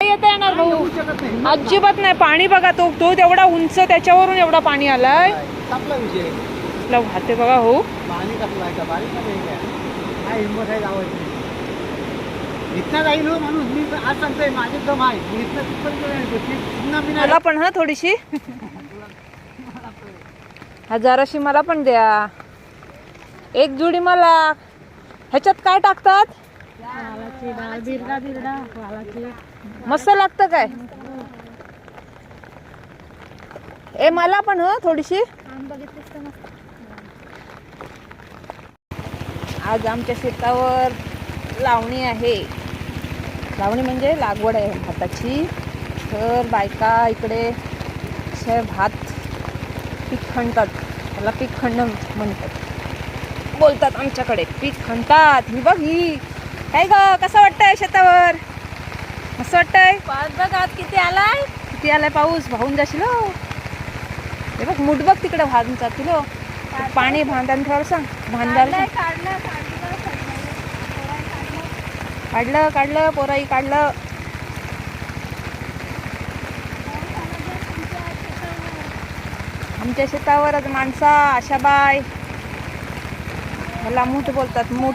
येता येणार भाऊ. अजिबात नाही. पाणी बघा तो तो तेवढा उंच त्याच्यावरून एवढा पाणी आलाय. संपला विषय बघा हो. पाणी काय? हिंमत आहे जाईल हो माणूस. मी आज सांगतोय माझे दम आहे मी इथनं तिथपर्यंत नाही येतो. ती पुन्हा मी नाही मला पण हा थोडीशी? हा जराशी मला पण द्या. एक जुडी मला. ह्याच्यात काय टाकतात? मस्त लागतं काय? ए मला पण हो थोडीशी. आज आमच्या शेतावर लावणी आहे. लावणी म्हणजे लागवड आहे भाताची. तर बायका इकडे भात पीक खणतात. त्याला पीक खंड म्हणतात. बोलतात आमच्याकडे पीक खणतात. ही बघ ही काय ग कसं वाटतंय शेतावर? मस्त वाटतंय? पाच बघ आज किती आलाय? किती आलाय पाऊस? वाहून जाशील हो. हे बघ मुठ बघ तिकडे वाहून जातील हो पाणी भांड्यान ठेवायला सांग. भांड्याला काढलं काढलं काढलं. काढलं काढलं पोराई काढलं. आमच्या शेतावर आज माणसा आशाबाई. ह्याला मूठ बोलतात मूठ.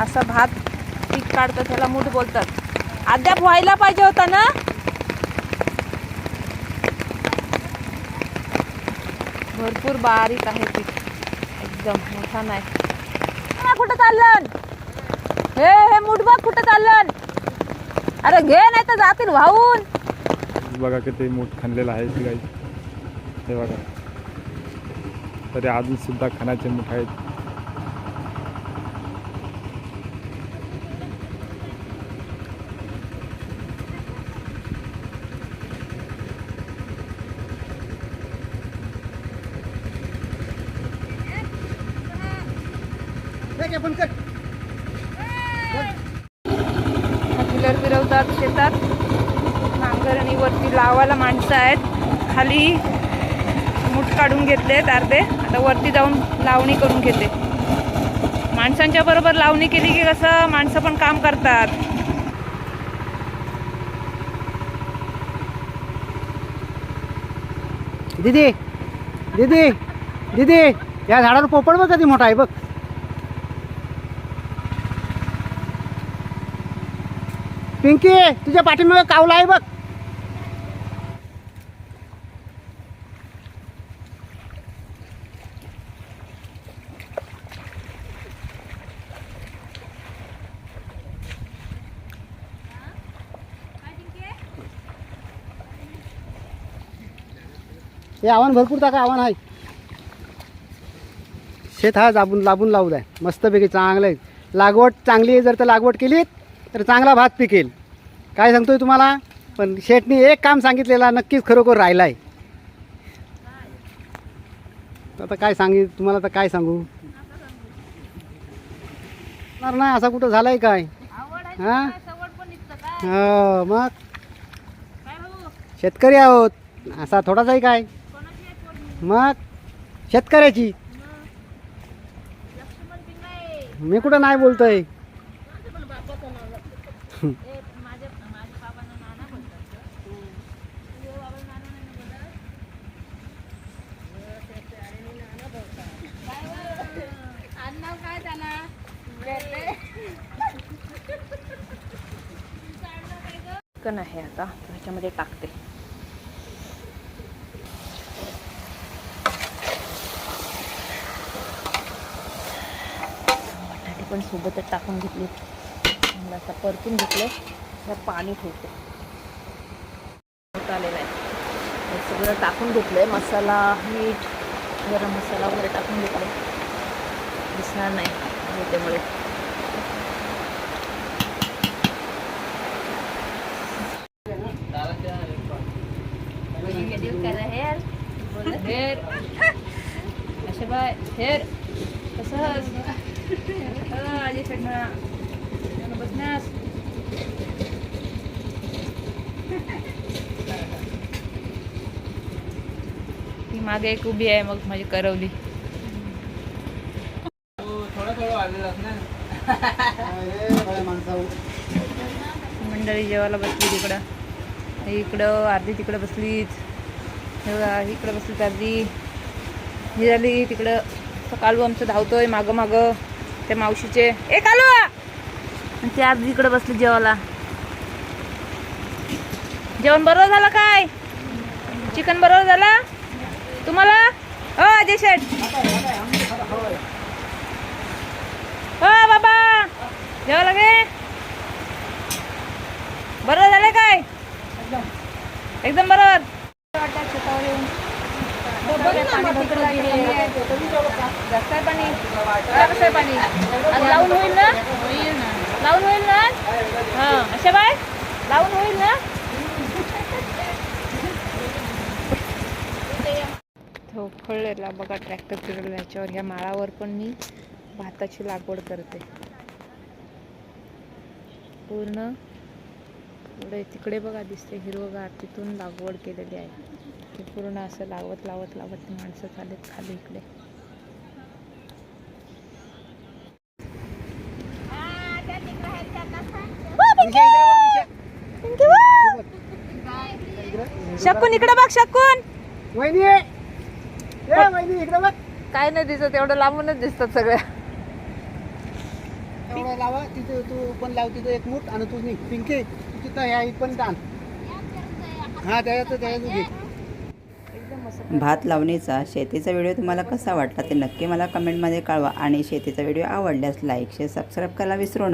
असं भात पीक काढतात त्याला मूठ बोलतात. अद्याप व्हायला पाहिजे होता ना? भरपूर बारीक आहे पीक. एकदम मोठा नाही. कुठं चाललं? हे हे मूठ बघ कुठं चाललं? अरे घे नाही तर जातील वाहून. बघा किती मूठ खणलेलं आहे ती गाई. हे बघा. तरी अजून सुद्धा खणाचे मूठ आहेत. फिलर फिरवतात शेतात नांगरणीवरती लावायला माणसं आहेत. खाली मूठ काढून घेतलेत अर्धे. आता वरती जाऊन लावणी करून घेते. माणसांच्या बरोबर लावणी केली की कसं माणसं पण काम करतात. दीदी दीदी दीदी या झाडावर पोपट बघ कधी मोठा आहे बघ. पिंकी तुझ्या पाठीमागे कावला आहे बघ. हे आव्हान भरपूर टाका आव्हान आहे. शेत हा जाबून लाबून लावू द्या मस्तपैकी चांगलं आहे लागवड चांगली आहे जर तर लागवड केलीत. तर चांगला भात पिकेल. काय सांगतोय तुम्हाला? पण शेठनी एक काम सांगितलेला नक्कीच खरोखर राहिला आहे आता काय सांगित तुम्हाला तर काय सांगू? नाही असा कुठं झालाय काय? हां? हो मग? शेतकरी आहोत. असा थोडाच आहे काय? मग? शेतकऱ्याची. मी कुठं नाही बोलतोय काय त्यांना चिकन आहे आता. ह्याच्यामध्ये टाकते. बटाटे पण सोबतच टाकून घेतले. असं परतून घेतलं तर पाणी ठेवते. आलेलं आहे. सगळं टाकून घेतलंय. मसाला मीठ गरम मसाला वगैरे टाकून घेतलं दिसणार नाही. त्यामुळे हेर असे बाय हेर कसं आली चढणा बसण्यास ती मागे एक उभी आहे मग माझी करवली. मंडळी जेवायला बसली तिकडं. इकडं अर्धी तिकडं बसलीच इकडं बसलीत अर्धी. ही झाली तिकडं. कालू आमचं धावतोय मागं मागं. त्या मावशीचे. ए कालू! आणि ते आज इकडं बसली जेवायला. जेवण बरोबर झालं काय? चिकन बरोबर झालं? तुम्हाला? हो अजय शेठ. हो बाबा. जेवा लागे बरोबर झालं काय? एकदम बरोबर वाटतं शेतावर येऊन पाणी भरपूर आहे. जास्त आहे पाणी आता कसं आहे पाणी लावून होईल ना? लावून होईल ना? हां. अशा बाय लावून होईल ना? तो खळलेला बघा ट्रॅक्टर फिरवला याच्यावर ह्या माळावर पण मी भाताची लागवड करते. पूर्ण पुढे तिकडे बघा दिसते हिरवगार तिथून लागवड केलेली आहे. ते पूर्ण असं लावत लावत लावत माणसं चालत खाली इकडे. शकून इकडे बघ शकून. वहिनी ए वहिनी इकडे बघ. काय नाही दिसत एवढं लांबूनच दिसतात सगळ्या एवढं लावा तिथे तू पण लाव तिथं एक मूठ आणि तू निघ. पिंकी तू तिथं ह्या पण हा त्याच्यात त्याच्यात घे भात लावणीचा शेतीचा व्हिडिओ तुम्हाला कसा वाटला ते नक्की मला कमेंटमध्ये कळवा आणि शेतीचा व्हिडिओ आवडल्यास लाईक शेअर सबस्क्राईब करायला विसरू नका.